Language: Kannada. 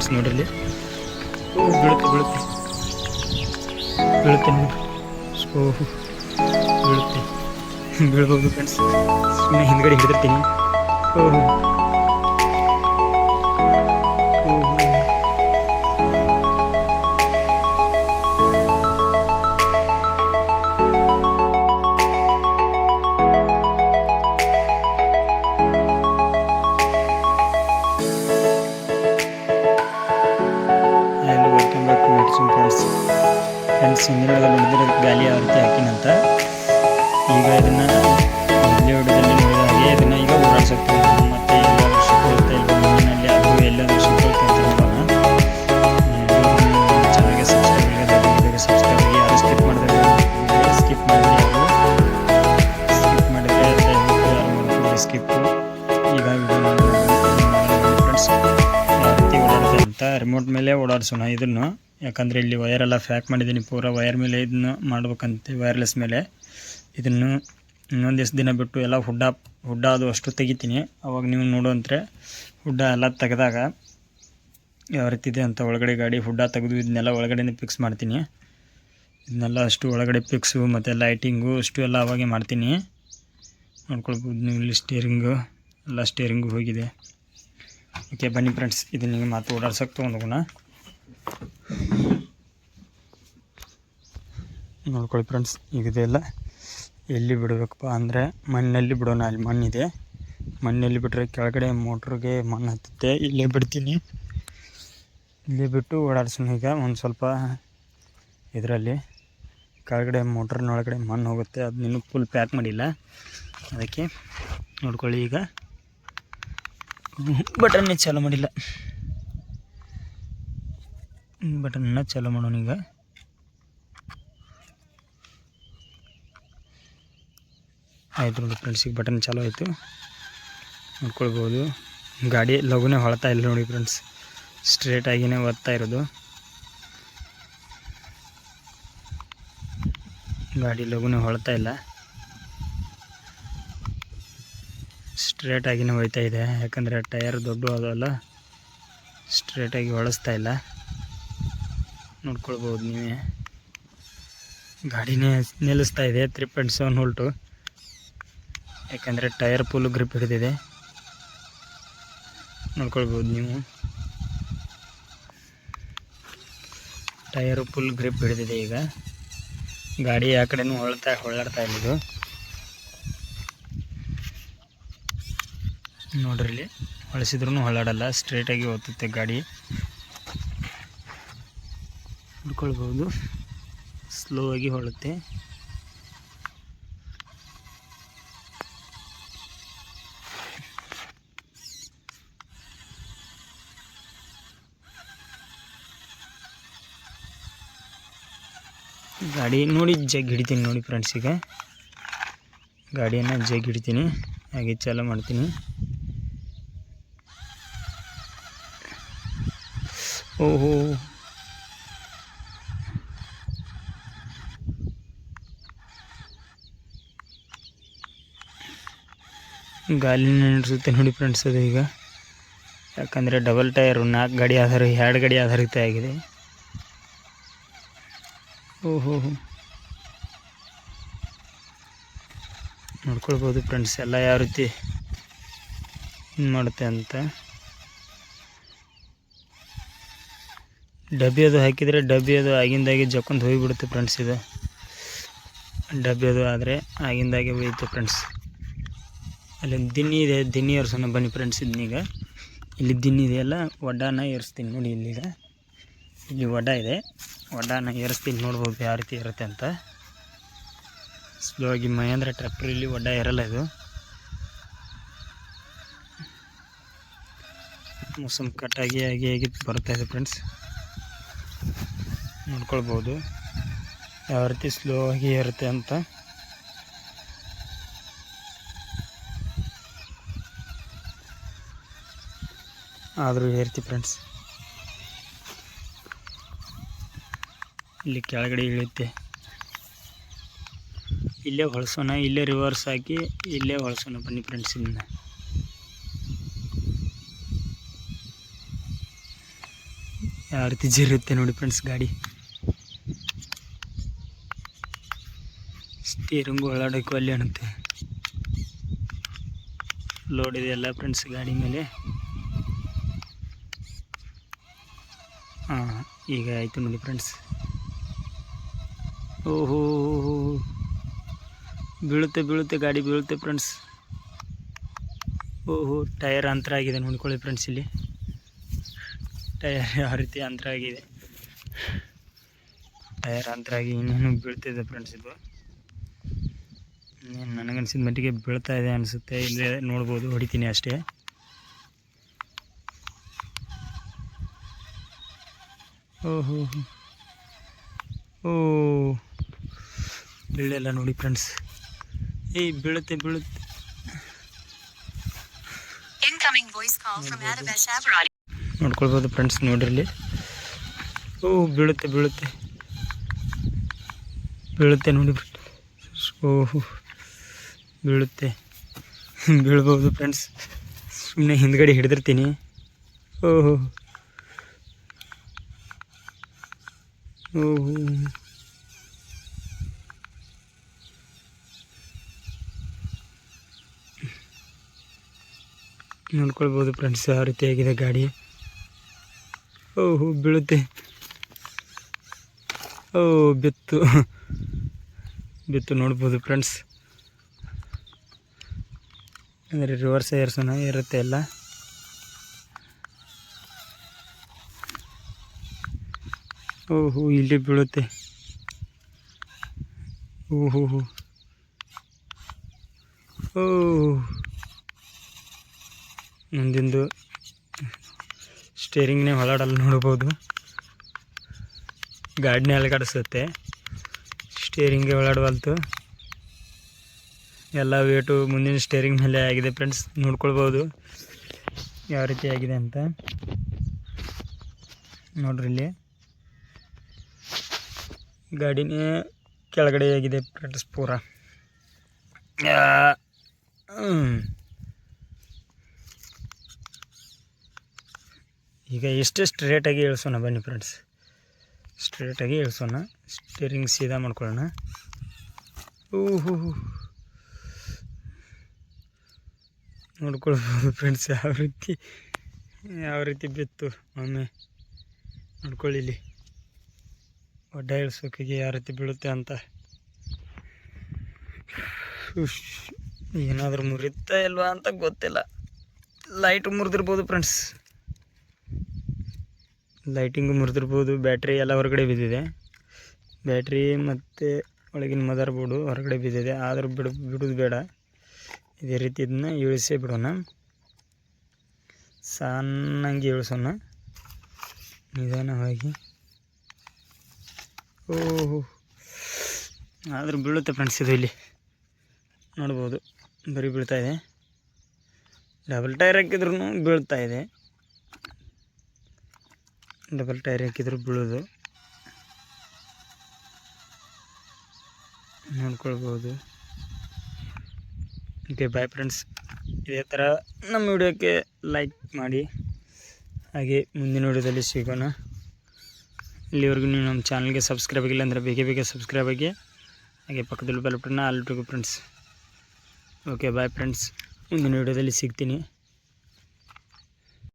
ಫ್ರೆಂಡ್ಸ್ ನೋಡ್ರಿ ಇಲ್ಲಿ ಓ ಬೀಳುತ್ತೆ ಬೀಳುತ್ತೆ. ಬೀಳುತ್ತೆ ನೋಡಿ. ಓಹ್, ಬೀಳುತ್ತೆ. ಬೀಳ್ಬೋದು ಫ್ರೆಂಡ್ಸ್ ಸುಮ್ಮನೆ ಹಿಂದ್ಗಡೆ ಹಿಡಿದಿರ್ತೀನಿ. ಫ್ರೆಂಡ್ಸ್ ಫ್ರೆಂಡ್ಸ್ ಹಿಂದಿನೊಳಗೆ ನೋಡಿದ್ರೆ ಗಾಲಿ ಆವೃತ್ತಿ ಹಾಕಿನಂತ ಈಗ ಇದನ್ನು ಮೊದಲೇ ಹೊಡೆದಲ್ಲಿ ನೋಡಿದ ಹಾಗೆ ಇದನ್ನು ಈಗ ಓಡಾಡ್ಸಕ್ಕೆ ಮತ್ತು ರಿಮೋಟ್ ಮೇಲೆ ಓಡಾಡಿಸೋಣ ಇದನ್ನು. ಯಾಕಂದರೆ ಇಲ್ಲಿ ವಯರೆಲ್ಲ ಫ್ಯಾಕ್ ಮಾಡಿದ್ದೀನಿ, ಪೂರ ವಯರ್ ಮೇಲೆ ಇದನ್ನು ಮಾಡ್ಬೇಕಂತೆ ವೈರ್ಲೆಸ್ ಮೇಲೆ. ಇದನ್ನು ಇನ್ನೊಂದು ದಿವಸ ದಿನ ಬಿಟ್ಟು ಎಲ್ಲ ಹುಡ್ಡ ಹುಡ್ಡ ಅದು ಅಷ್ಟು ತೆಗಿತೀನಿ. ಅವಾಗ ನೀವು ನೋಡುವಂತ್ರೆ ಹುಡ್ಡ ಎಲ್ಲ ತೆಗೆದಾಗ ಯಾವ ರೀತಿ ಇದೆ ಅಂತ ಒಳಗಡೆ ಗಾಡಿ ಹುಡ್ಡ ತೆಗೆದು ಇದನ್ನೆಲ್ಲ ಒಳಗಡೆ ಫಿಕ್ಸ್ ಮಾಡ್ತೀನಿ. ಇದನ್ನೆಲ್ಲ ಅಷ್ಟು ಒಳಗಡೆ ಫಿಕ್ಸು ಮತ್ತು ಲೈಟಿಂಗು ಅಷ್ಟು ಎಲ್ಲ ಅವಾಗೆ ಮಾಡ್ತೀನಿ. ನೋಡ್ಕೊಳ್ಬೋದು ನೀವು ಇಲ್ಲಿ ಸ್ಟೇರಿಂಗು ಎಲ್ಲ ಸ್ಟೇರಿಂಗು ಹೋಗಿದೆ. ಓಕೆ ಬನ್ನಿ ಫ್ರೆಂಡ್ಸ್ ಇದನ್ನ ಮಾತು ಓಡಾಡ್ಸಕ್ಕೆ ತೊಗೊಂಡೋಗೋಣ. ನೋಡ್ಕೊಳ್ಳಿ ಫ್ರೆಂಡ್ಸ್ ಈಗ ಇದೆಲ್ಲ ಎಲ್ಲಿ ಬಿಡಬೇಕಪ್ಪ ಅಂದರೆ ಮಣ್ಣಲ್ಲಿ ಬಿಡೋಣ, ಅಲ್ಲಿ ಮಣ್ಣಿದೆ. ಮಣ್ಣಲ್ಲಿ ಬಿಟ್ಟರೆ ಕೆಳಗಡೆ ಮೋಟ್ರಿಗೆ ಮಣ್ಣು ಹತ್ತುತ್ತೆ. ಇಲ್ಲೇ ಬಿಡ್ತೀನಿ. ಇಲ್ಲೇ ಬಿಟ್ಟು ಓಡಾಡ್ಸೋಣ ಈಗ, ಒಂದು ಸ್ವಲ್ಪ ಇದರಲ್ಲಿ. ಕೆಳಗಡೆ ಮೋಟ್ರ್ನೊಳಗಡೆ ಮಣ್ಣು ಹೋಗುತ್ತೆ. ಅದು ಇನ್ನೂ ಫುಲ್ ಪ್ಯಾಕ್ ಮಾಡಿಲ್ಲ. ಅದಕ್ಕೆ ನೋಡ್ಕೊಳ್ಳಿ ಈಗ. ಬಟನ್ನೇ ಚಾಲು ಮಾಡಿಲ್ಲ. ಬಟನ್ನ ಚಾಲು ಮಾಡೋಣ ಈಗ. ಆಯ್ತು ನೋಡಿ ಫ್ರೆಂಡ್ಸ್ ಈಗ ಬಟನ್ ಚಾಲು ಆಯಿತು. ನೋಡ್ಕೊಳ್ಬೋದು. ಗಾಡಿ ಲಘುನೇ ಹೊಳ್ತಾ ಇಲ್ಲ ನೋಡಿ ಫ್ರೆಂಡ್ಸ್ ಸ್ಟ್ರೇಟಾಗಿನೇ ಓದ್ತಾ ಇರೋದು. ಗಾಡಿ ಲಘುನೇ ಹೊಳ್ತಾ ಇಲ್ಲ. ಸ್ಟ್ರೇಟಾಗಿನೇ ಹೋಯ್ತಾ ಇದೆ. ಯಾಕಂದರೆ ಟಯರ್ ದೊಡ್ಡ ಅದಲ್ಲ ಸ್ಟ್ರೇಟಾಗಿ ಹೊಳಿಸ್ತಾ ಇಲ್ಲ. ನೋಡ್ಕೊಳ್ಬೋದು ನೀವೇ. ಗಾಡಿನೇ ನಿಲ್ಲಿಸ್ತಾ ಇದೆ ತ್ರೀ ಪಾಯಿಂಟ್ ಸೆವೆನ್ ಹೋಲ್ಟು ಯಾಕಂದರೆ ಟಯರ್ ಫುಲ್ ಗ್ರಿಪ್ ಹಿಡಿದಿದೆ. ನೋಡ್ಕೊಳ್ಬೋದು ನೀವು. ಟಯರು ಫುಲ್ ಗ್ರಿಪ್ ಹಿಡಿದಿದೆ ಈಗ. ಗಾಡಿ ಆ ಕಡೆನೂ ಹೊಳ್ತಾ ಹೊಳ್ಳಾಡ್ತಾ ಇಲ್ಲ ಇದು. ನೋಡ್ರಿ ಇಲ್ಲಿ. ಹೊಳಿಸಿದ್ರೂ ಹೊಳಾಡಲ್ಲ ಸ್ಟ್ರೇಟಾಗಿ ಓದುತ್ತೆ ಗಾಡಿ. ಹಿಡ್ಕೊಳ್ಬೋದು ಸ್ಲೋ ಆಗಿ ಹೊಳುತ್ತೆ. ಗಾಡಿ ನೋಡಿ ಜಗ್ ಹಿಡಿತೀನಿ ನೋಡಿ ಫ್ರೆಂಡ್ಸ್ ಈಗ. ಗಾಡಿಯನ್ನು ಜಗ್ ಹಿಡಿತೀನಿ. ಹಾಗೆ ಚಾಲು ಮಾಡ್ತೀನಿ. ಓಹೋ. ಗಾಲಿನ ನಡೆಸುತ್ತೆ ನೋಡಿ ಫ್ರೆಂಡ್ಸ್ ಅದು ಈಗ. ಯಾಕಂದರೆ ಡಬಲ್ ಟೈರು ನಾಲ್ಕು ಗಾಡಿ ಆಧಾರ, ಎರಡು ಗಾಡಿ ಆಧಾರಿತ ಆಗಿದೆ. ಓಹೋ. ನೋಡ್ಕೊಳ್ಬೋದು ಫ್ರೆಂಡ್ಸ್, ಎಲ್ಲ ಯಾವ ರೀತಿ ಇದು ಮಾಡುತ್ತೆ ಅಂತ. ಡಬ್ಬಿ ಅದು ಹಾಕಿದರೆ ಡಬ್ಬಿ ಅದು ಆಗಿಂದಾಗೆ ಜಕ್ಕೊಂದು ಹೋಗಿಬಿಡುತ್ತೆ ಫ್ರೆಂಡ್ಸ್ ಇದು. ಡಬ್ಬಿ ಅದು ಆದರೆ ಆಗಿಂದಾಗೆ ಹೋಯ್ತು ಫ್ರೆಂಡ್ಸ್ ಅಲ್ಲಿ ದಿನ್ನಿ ಇದೆ, ದಿನ್ನಿ ಏರ್ಸೋಣ ಬನ್ನಿ ಫ್ರೆಂಡ್ಸ್ ಇದನ್ನೀಗ ಇಲ್ಲಿ ದಿನ್ನಿ ಇದೆಯಲ್ಲ ಒಡ್ಡಾನ ಏರಿಸ್ತೀನಿ ನೋಡಿ ಇಲ್ಲಿಗ. ಇಲ್ಲಿ ಒಡ್ಡ ಇದೆ ಒಡ್ಡಾನ ಏರಿಸ್ತೀನಿ ನೋಡ್ಬೋದು ಯಾವ ರೀತಿ ಇರುತ್ತೆ ಅಂತ. ಸ್ಲೋ ಆಗಿ ಮಹೇಂದ್ರ ಟ್ರ್ಯಾಕ್ಟ್ರಲ್ಲಿ ಒಡ್ಡ ಇರಲ್ಲ ಇದು. ಮೋಸಮ್ ಕಟ್ಟಾಗಿ ಆಗಿ ಆಗಿ ಬರ್ತಾ ಇದೆ ಫ್ರೆಂಡ್ಸ್ ನೋಡ್ಕೊಳ್ಬೋದು ಯಾವ ರೀತಿ ಸ್ಲೋ ಆಗಿ ಇರುತ್ತೆ ಅಂತ. ಆದರೂ ಏರ್ತಿ ಫ್ರೆಂಡ್ಸ್ ಇಲ್ಲಿ ಕೆಳಗಡೆ ಇಳಿಯುತ್ತೆ. ಇಲ್ಲೇ ಹೊಳ್ಸೋಣ, ಇಲ್ಲೇ ರಿವರ್ಸ್ ಹಾಕಿ ಇಲ್ಲೇ ಹೊಳ್ಸೋಣ ಬನ್ನಿ ಫ್ರೆಂಡ್ಸ್ ಇದನ್ನ ಯಾವ ರೀತಿ ಜಿರುತ್ತೆ ನೋಡಿ ಫ್ರೆಂಡ್ಸ್ ಗಾಡಿ. ಸ್ಟೀರಿಂಗು ಹೊಳಾಡೋಕ್ಕೂ ಅಲ್ಲಿ ಅನ್ನುತ್ತೆ. ಲೋಡ್ ಇದೆ ಎಲ್ಲ ಫ್ರೆಂಡ್ಸ್ ಗಾಡಿ ಮೇಲೆ. ಹಾಂ, ಈಗ ಆಯಿತು ನೋಡಿ ಫ್ರೆಂಡ್ಸ್ ಓಹೋ, ಬೀಳುತ್ತೆ ಬೀಳುತ್ತೆ, ಗಾಡಿ ಬೀಳುತ್ತೆ ಫ್ರೆಂಡ್ಸ್ ಓಹೋ, ಟೈರ್ ಅಂತರ ಆಗಿದೆ ನೋಡ್ಕೊಳ್ಳಿ ಫ್ರೆಂಡ್ಸ್ ಇಲ್ಲಿ. ಟೈರ್ ಯಾವ ರೀತಿ ಅಂತರ ಆಗಿದೆ. ಟೈರ್ ಅಂತರ ಆಗಿ ಇನ್ನೇನು ಬೀಳ್ತಿದೆ ಫ್ರೆಂಡ್ಸ್ ಇದು. ನನಗನ್ಸಿದ ಮಟ್ಟಿಗೆ ಬೀಳ್ತಾ ಇದೆ ಅನಿಸುತ್ತೆ. ಇಲ್ಲೇ ನೋಡ್ಬೋದು ಹೊಡಿತೀನಿ ಅಷ್ಟೇ. ಓಹೋ ಓ ಬೀಳೆಲ್ಲ ನೋಡಿ ಫ್ರೆಂಡ್ಸ್. ಏಯ್ ಬೀಳುತ್ತೆ ಬೀಳುತ್ತೆ. ನೋಡ್ಕೊಳ್ಬೋದು ಫ್ರೆಂಡ್ಸ್ ನೋಡ್ರಿ ಓ ಬೀಳುತ್ತೆ ಬೀಳುತ್ತೆ. ಬೀಳುತ್ತೆ ನೋಡಿ ಓಹೋ ಬೀಳುತ್ತೆ. ಬೀಳ್ಬೋದು ಫ್ರೆಂಡ್ಸ್ ಸುಮ್ಮನೆ ಹಿಂದ್ಗಡೆ ಹಿಡಿದಿರ್ತೀನಿ. ಓಹೋ. ಓಹೋ. ನೋಡ್ಕೊಳ್ಬೋದು ಫ್ರೆಂಡ್ಸ್ ಯಾವ ರೀತಿ ಆಗಿದೆ ಗಾಡಿ. ಓಹೋ, ಬೀಳುತ್ತೆ. ಓ ಬಿತ್ತು. ಬಿತ್ತು ನೋಡ್ಬೋದು ಫ್ರೆಂಡ್ಸ್ ಅಂದರೆ ರಿವರ್ಸ್ ಏರ್ಸನ ಇರುತ್ತೆ ಎಲ್ಲ. ಓಹೋ, ಇಲ್ಲಿ ಬೀಳುತ್ತೆ. ಓಹೋ ಓ ಮುಂದಿಂದು ಸ್ಟೇರಿಂಗ್ನೇ ಹೊಲಾಡಲ್ಲಿ ನೋಡ್ಬೋದು ಗಾಡಿನೇ ಅಲಗಾಡಿಸುತ್ತೆ. ಸ್ಟೇರಿಂಗೇ ಹೊಲಾಡವಲ್ತು ಎಲ್ಲ ವೇಟು ಮುಂದಿನ ಸ್ಟೇರಿಂಗ್ ಮೇಲೆ ಆಗಿದೆ ಫ್ರೆಂಡ್ಸ್ ನೋಡ್ಕೊಳ್ಬೋದು ಯಾವ ರೀತಿ ಆಗಿದೆ ಅಂತ. ನೋಡ್ರಿ ಇಲ್ಲಿ. ಗಾಡಿನೇ ಕೆಳಗಡೆ ಆಗಿದೆ ಫ್ರೆಂಡ್ಸ್ ಪೂರ. ಈಗ ಎಷ್ಟೇ ಸ್ಟ್ರೇಟಾಗಿ ಇಳಿಸೋಣ ಬನ್ನಿ ಫ್ರೆಂಡ್ಸ್ ಸ್ಟ್ರೇಟಾಗಿ ಇಳಿಸೋಣ. ಸ್ಟೇರಿಂಗ್ ಸೀದಾ ಮಾಡ್ಕೊಳ್ಳೋಣ. ಓಹೋ ನೋಡ್ಕೊಳ್ಬೋದು ಫ್ರೆಂಡ್ಸ್ ಯಾವ ರೀತಿ ಯಾವ ರೀತಿ ಬಿತ್ತು ಒಮ್ಮೆ ನೋಡ್ಕೊಳ್ಳಿ ಇಲ್ಲಿ ಒಡ್ಡ ಇಳಿಸೋಕಿಗೆ ಯಾವ ರೀತಿ ಬೀಳುತ್ತೆ ಅಂತ. ಏನಾದರೂ ಮುರಿತಾ ಇಲ್ವಾ ಅಂತ ಗೊತ್ತಿಲ್ಲ. ಲೈಟ್ ಮುರಿದಿರ್ಬೋದು ಫ್ರೆಂಡ್ಸ್ ಲೈಟಿಂಗು ಮುರಿದಿರ್ಬೋದು ಬ್ಯಾಟ್ರಿ ಎಲ್ಲ ಹೊರಗಡೆ ಬಿದ್ದಿದೆ. ಬ್ಯಾಟ್ರಿ ಮತ್ತು ಒಳಗಿನ ಮದರ್ ಬೋರ್ಡು ಹೊರಗಡೆ ಬಿದ್ದಿದೆ. ಆದರೂ ಬಿಡು, ಬಿಡೋದು ಬೇಡ. ಇದೇ ರೀತಿ ಇದನ್ನ ಇಳಿಸಿ ಬಿಡೋಣ. ಸಣ್ಣಂಗೆ ಇಳಿಸೋಣ. ನಿಧಾನವಾಗಿ. ಓಹೋ. ಆದರೂ ಬೀಳುತ್ತೆ ಫ್ರೆಂಡ್ಸ್ ಇದು ಇಲ್ಲಿ. ನೋಡ್ಬೋದು. ಬರೀ ಬೀಳ್ತಾ ಇದೆ. ಡಬಲ್ ಟೈರ್ ಹಾಕಿದ್ರೂ ಬೀಳ್ತಾ ಇದೆ. ಡಬಲ್ ಟೈರ್ ಹಾಕಿದ್ರು ಬೀಳೋದು. ನೋಡ್ಕೊಳ್ಬೋದು. ಓಕೆ ಬಾಯ್ ಫ್ರೆಂಡ್ಸ್ ಇದೇ ಥರ ನಮ್ಮ ವಿಡಿಯೋಕ್ಕೆ ಲೈಕ್ ಮಾಡಿ. ಹಾಗೆ ಮುಂದಿನ ವಿಡಿಯೋದಲ್ಲಿ ಸಿಗೋಣ. ಇಲ್ಲಿವರೆಗೂ ನೀವು ನಮ್ಮ ಚಾನಲ್ಗೆ ಸಬ್ಸ್ಕ್ರೈಬ್ ಆಗಿಲ್ಲ ಅಂದರೆ ಬೇಗ ಬೇಗ ಸಬ್ಸ್ಕ್ರೈಬ್ ಆಗಿ. ಹಾಗೆ ಪಕ್ಕದಲ್ಲಿ ಬೆಲ್ ಬಟನ್ನ ಅಲ್ಲಿಟ್ರಿಗೂ ಫ್ರೆಂಡ್ಸ್ ಓಕೆ ಬಾಯ್ ಫ್ರೆಂಡ್ಸ್ ಮುಂದಿನ ವಿಡಿಯೋದಲ್ಲಿ ಸಿಗ್ತೀನಿ.